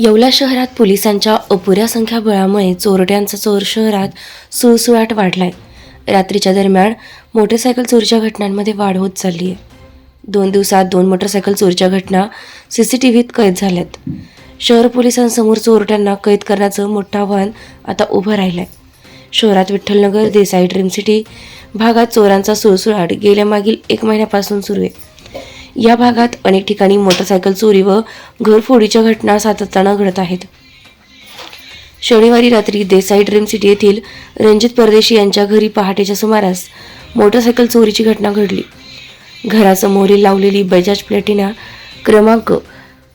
येवला शहरात पोलिसांच्या अपुऱ्या संख्याबळामुळे चोरट्यांचा चोर शहरात सुळसुळाट वाढलाय. रात्रीच्या दरम्यान मोटरसायकल चोरीच्या घटनांमध्ये वाढ होत चालली आहे दोन दिवसात दोन मोटरसायकल चोरीच्या घटना सी सी टी व्हीत कैद झाल्यात. शहर पोलिसांसमोर चोरट्यांना कैद करण्याचं मोठं आव्हान आता उभं राहिलंय. शहरात विठ्ठलनगर देसाई ड्रीम सिटी भागात चोरांचा सुळसुळाट गेल्या मागील एक महिन्यापासून सुरू आहे. या भागात अनेक ठिकाणी मोटरसायकल चोरी व घरफोडीच्या घटना सातत्यानं घडत आहेत. शनिवारी रात्री देसाई ड्रीम सिटी येथील रणजित परदेशी यांच्या घरी पहाटेच्या सुमारास मोटरसायकल चोरीची घटना घडली. घरासमोरील लावलेली बजाज प्लॅटिना क्रमांक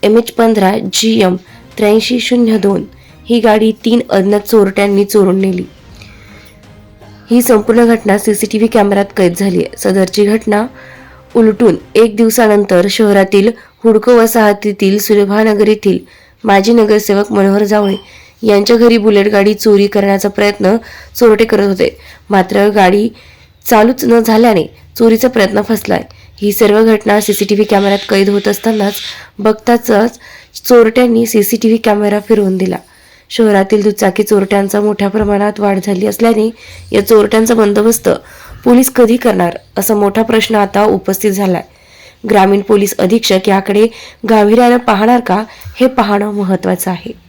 एम एच पंधरा जी एम त्र्याऐंशी शून्य दोन ही गाडी तीन अज्ञात चोरट्यांनी चोरून नेली. ही संपूर्ण घटना सीसीटीव्ही कॅमेऱ्यात कैद झाली. आहे सदरची घटना उलटून एक दिवसानंतर शहरातील हुडको वसाहतीतील सुलभानगर येथील माजी नगरसेवक मनोहर जावळे यांच्या घरी बुलेट गाडी चोरी करण्याचा प्रयत्न चोरटे करत होते. मात्र गाडी चालूच न झाल्याने चोरीचा प्रयत्न फसलाय. ही सर्व घटना सीसीटीव्ही कॅमेऱ्यात कैद होत असतानाच बघताच चोरट्यांनी सीसीटीव्ही कॅमेरा फिरवून दिला. शहरातील दुचाकी चोरट्यांचा मोठ्या प्रमाणात वाढ झाली असल्याने या चोरट्यांचा बंदोबस्त पोलीस कधी करणार? असा मोठा प्रश्न आता उपस्थित झालाय. ग्रामीण पोलीस अधीक्षक याकडे गांभीर्यानं पाहणार का? हे पाहणं महत्वाचं आहे.